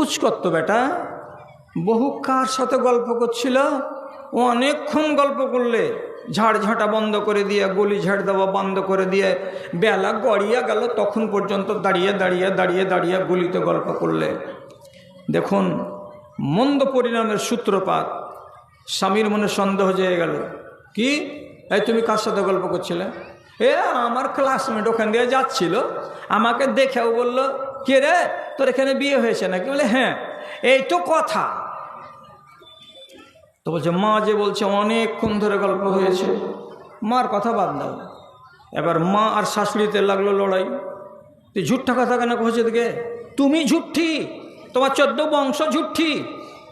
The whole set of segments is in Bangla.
কুচ করতো বেটা। বহু কার সাথে গল্প করছিল? অনেকক্ষণ গল্প করলে। ঝাড় ঝাঁটা বন্ধ করে দিয়ে, গলি ঝাড় দেওয়া বন্ধ করে দিয়ে, বেলা গড়িয়ে গেল, তখন পর্যন্ত দাঁড়িয়ে দাঁড়িয়ে দাঁড়িয়ে দাঁড়িয়ে গলিতে গল্প করলে। দেখুন, মন্দ পরিণামের সূত্রপাত। স্বামীর মনে সন্দেহ জেগে গেল। কি? এই তুমি কার সাথে গল্প করছিলে? এ আমার ক্লাসমেট ওখান দিয়ে যাচ্ছিল। আমাকে দেখেও বলল, কে রে? তোর এখানে বিয়ে হয়েছে নাকি? বলে হ্যাঁ এই তো কথা। তো বলছে, মা যে বলছে, অনেকক্ষণ ধরে গল্প হয়েছে। মার কথা বাদ দাও। এবার মা আর শাশুড়িতে লাগল লড়াই। তুই ঝুট্টা কথা কেন কহেছে দিকে তুমি ঝুঠি তোমার চোদ্দ বংশ ঝুঠি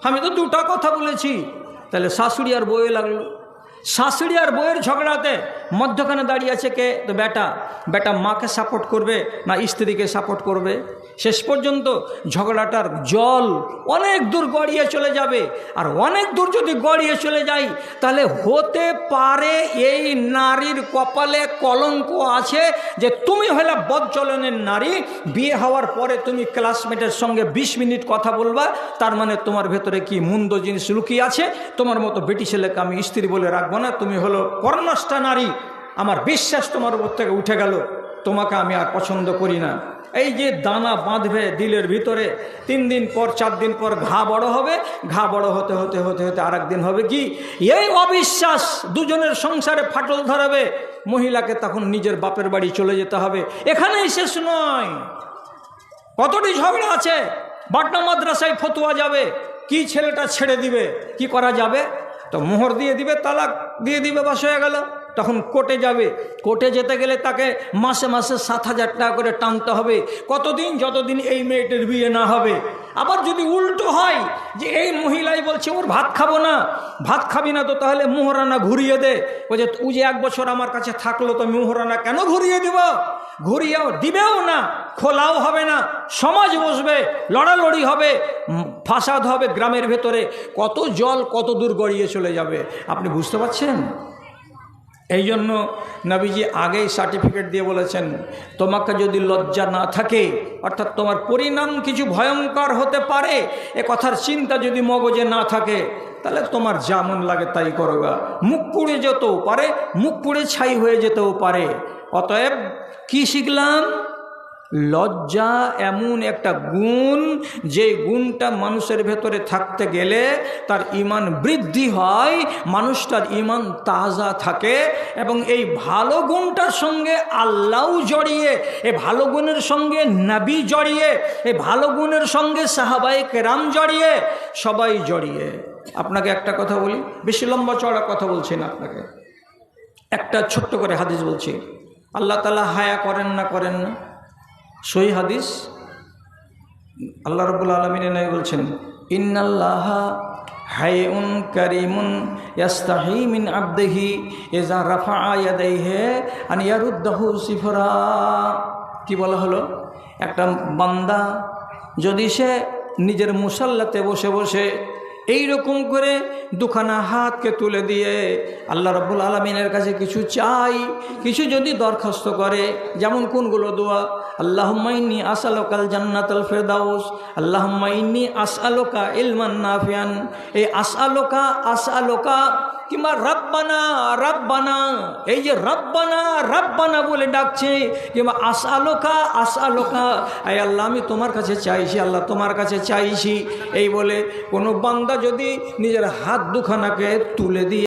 আমি তো দুটা কথা বলেছি। তাহলে শাশুড়ি আর বইয়ে লাগল। শাশুড়ি আর বইয়ের ঝগড়াতে মধ্যখানে দাঁড়িয়ে আছে কে? তো বেটা। বেটা মাকে সাপোর্ট করবে না স্ত্রীকে সাপোর্ট করবে? শেষ পর্যন্ত ঝগড়াটার জল অনেক দূর গড়িয়ে চলে যাবে। আর অনেক দূর যদি গড়িয়ে চলে যায় তাহলে হতে পারে এই নারীর কপালে কলঙ্ক আছে যে তুমি হলে বদচলনের নারী, বিয়ে হওয়ার পরে তুমি ক্লাসমেটের সঙ্গে ২০ মিনিট কথা বলবা, তার মানে তোমার ভেতরে কি মুন্দ জিনিস লুকিয়ে আছে? তোমার মতো বেটি ছেলেকে আমি স্ত্রী বলে রাখব না, তুমি হলো কর্ণষ্ঠা নারী। আমার বিশ্বাস তোমার উপর থেকে উঠে গেল। তোমাকে আমি আর পছন্দ করি না। এই যে দানা বাঁধবে দিলের ভিতরে, তিন দিন পর, চার দিন পর ঘা বড় হবে। ঘা বড় হতে হতে হতে হতে আর দিন হবে কি? এই অবিশ্বাস দুজনের সংসারে ফাটল ধরাবে। মহিলাকে তখন নিজের বাপের বাড়ি চলে যেতে হবে। এখানেই শেষ নয়। কতটি ঝগড়া আছে? বাটনা মাদ্রাসায় ফতুয়া যাবে। কি ছেলেটা ছেড়ে দিবে? কি করা যাবে? তো মোহর দিয়ে দিবে, তালাক দিয়ে দিবে, বাস হয়ে গেল। তখন কোর্টে যাবে। কোর্টে যেতে গেলে তাকে মাসে মাসে সাত হাজার টাকা করে টানতে হবে। কতদিন, যতদিন এই মেয়েটির বিয়ে না হবে। আবার যদি উল্টো হয় যে এই মহিলাই বলছে, ওর ভাত খাব না, ভাত খাবি না তো তাহলে মোহরানা ঘুরিয়ে দে। ও যে যে এক বছর আমার কাছে থাকল তো মোহরানা কেন ঘুরিয়ে দিব? ঘুরিয়েও দিবেও না, খোলাও হবে না, সমাজ বসবে, লড়ালড়ি হবে ফাসাদ হবে গ্রামের ভেতরে, কত জল কত দূর গড়িয়ে চলে যাবে। আপনি বুঝতে পারছেন? এই জন্য নবীজি আগেই সার্টিফিকেট দিয়ে বলেছেন, তোমাকে যদি লজ্জা না থাকে, অর্থাৎ তোমার পরিণাম কিছু ভয়ঙ্কর হতে পারে, এ কথার চিন্তা যদি মগজে না থাকে, তাহলে তোমার যেমন লাগে তাই করোগা মুখ পুড়ে যেতেও পারে, মুখ পুড়ে ছাই হয়ে যেতেও পারে। অতএব কি শিখলাম? লজ্জা এমন একটা গুণ যে গুণটা মানুষের ভেতরে থাকতে গেলে তার ইমান বৃদ্ধি হয়, মানুষটার ইমান তাজা থাকে এবং এই ভালো গুণটার সঙ্গে আল্লাহ জড়িয়ে, এই ভালো গুণের সঙ্গে নাবি জড়িয়ে, এই ভালো গুণের সঙ্গে সাহাবাই কেরাম জড়িয়ে, সবাই জড়িয়ে। আপনাকে একটা কথা বলি, বেশি লম্বা চড়া কথা বলছি না আপনাকে। একটা ছোট্ট করে হাদিস বলছি, আল্লাহ তালা হায়া করেন না করেন না? সই হাদিস। আল্লাহ রবুল আলমিনে নয় বলছেন, ইন্নাল্লাহ হায়ুন করিমুন ইয়াস্তাহি মিন আবদেহি এজা রাফা আয়াদাইহে আন ইয়ারুদ্দাহু সিফরা। কি বলা হলো? একটা বান্দা যদি সে নিজের মুসাল্লাতে বসে বসে এই রকম করে দুখানা হাতকে তুলে দিয়ে আল্লাহ রব্বুল আলমিনের কাছে কিছু চাই, কিছু যদি দরখাস্ত করে, যেমন কোনগুলো দোয়া? আল্লাহ মাইনি আসালোকাল জান্নাতাল ফেরদাউস আল্লাহ মাইনি আসালোকা ইলমান নাফিয়ান। এই আসালোকা আসআলোকা কিংবা রব্বানা রব্বানা, এই যে রব্বানা রব্বানা বলে ডাকছে, কিংবা আশালোকা আশালোকা এই আল্লাহ, আমি তোমার কাছে চাইছি, আল্লাহ তোমার কাছে চাইছি। এই বলে কোনো বান্দা যদি নিজের হাত দুখানাকে তুলে দিয়ে